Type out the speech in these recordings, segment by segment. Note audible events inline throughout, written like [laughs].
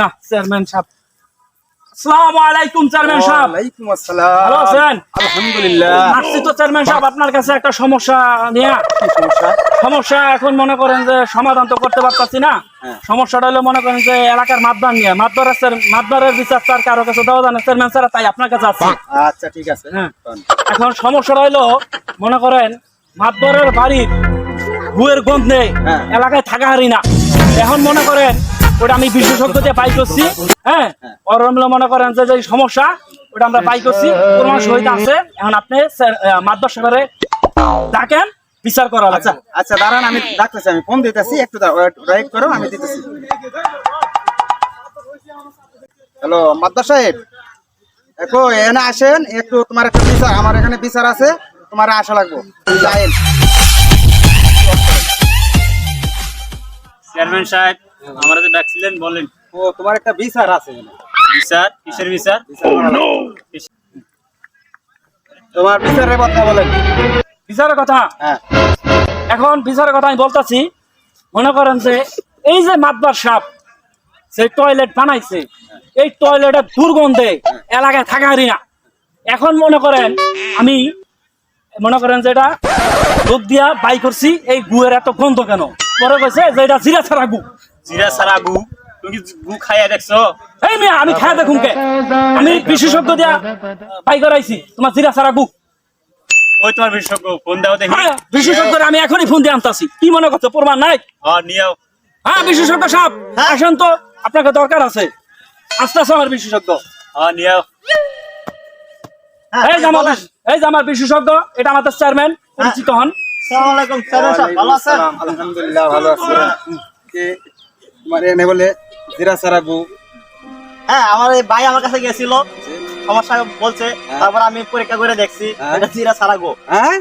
না চেয়ারম্যান সাহেব। আসসালামু আলাইকুম চেয়ারম্যান সাহেব। ওয়ালাইকুম আসসালাম। ভালো আছেন? আলহামদুলিল্লাহ। আসছি তো চেয়ারম্যান সাহেব আপনার কাছে একটা সমস্যা নিয়ে। সমস্যা? সমস্যা এখন মনে করেন যে সমাধান তো করতে পারতাছি না। হ্যাঁ। সমস্যাটা হলো মনে করেন যে এলাকার মাতবার নিয়ে। মাতবারের স্যার মাতবারের বিচার কারও কাছে দেওয়া জানে চেয়ারম্যান স্যার তাই আপনার কাছে আছে আচ্ছা ঠিক আছে। হ্যাঁ। এখন সমস্যাটা হলো মনে করেন মাতবরের বাড়ির বুয়ের গন্ধে হ্যাঁ। এলাকায় থাকা হারি না। এখন মনে করেন ওটা আমি বিশেষজ্ঞ দিয়ে পাই করছি হ্যাঁ? ওর হলো মনে করেন যে সমস্যা ওটা আমরা পাই করছি। প্রমাণ সহিত আছে। এখন আপনি মাতবর সাগরে ডাকেন বিচার করা আচ্ছা আচ্ছা দাঁড়ান আমি ডাকতেছি আমি ফোন দিতেছি। একটু রাইট করো আমি দিতেছি। হ্যালো মাদ্দা সাহেব? দেখো এখানে আসেন একটু তোমার একটা বিচার আমার এখানে বিচার আছে তোমার আসা লাগবো। চেয়ারম্যান সাহেব আমরা তো ডাকছিলেন বলেন। ও তোমার একটা বিচার আছে বিচার? কিসের বিচার? লাগবে। তোমার বিচারের কথা বলেন। বিচারের কথা? হ্যাঁ। এখন বিচারের কথা আমি বলতেছি মনে করেন যে এই যে মাতবার সাপ যে টয়লেট বানাইছে এই টয়লেটের দুর্গন্ধে এলাকায় থাকা হারি না। এখন মনে করেন আমি মনে করেন যে এটা দুধ দিয়া বাই করছি এই গুয়ের এত গন্ধ কেন? পরে কইছে যে এটা জিরা ছাড়া গু জিরা সারা গু। তুমি গু খাইয়া দেখছ? এই মিয়া আমি খাই দেখুন কে আমি বিশেষজ্ঞ দিয়া বাই করাইছি তোমার জিরা ছাড়া গু। ওই তোমার বিশেষজ্ঞ ফোন দাও দেখি। হ্যাঁ বিশেষজ্ঞ আমি এখনই ফোন দিয়ে আনতাছি। কি মনে করছ প্রমাণ নাই? হ্যাঁ নিও হ্যাঁ বিশেষজ্ঞ সাহেব আসেন তো আপনাকে দরকার আছে। আস্তে আস্তে আমার বিশেষজ্ঞ। হ্যাঁ নিও এই যে আমার এই যে আমার বিশেষজ্ঞ এটা আমাদের চেয়ারম্যান পরিচিত হন। আসসালাম, আলহামদুলিল্লাহ ভালো আছি। কে তোমার এনে বলে জিরা সারা গু হ্যাঁ আমার এই ভাই আমার কাছে গেছিল। বলছে হ্যাঁ। তারপর আমি পরীক্ষা করে দেখছি হ্যাঁ। এটা জিরা সারা গু হ্যাঁ?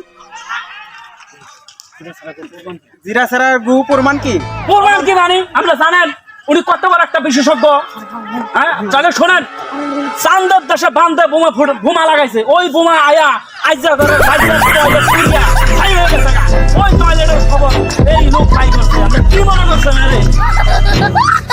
জিরা সারা গু প্রমাণ কি? প্রমাণ কি? মানে? আপনি জানেন উনি কত বড় একটা বিশেষজ্ঞ। হ্যাঁ জানেন শোনেন চান্দর দেশে বান্ধে বোমা বোমা লাগাইছে। ওই বোমা আয়া আইজা ধরে খবর কি মনে করছেন Ah! [laughs]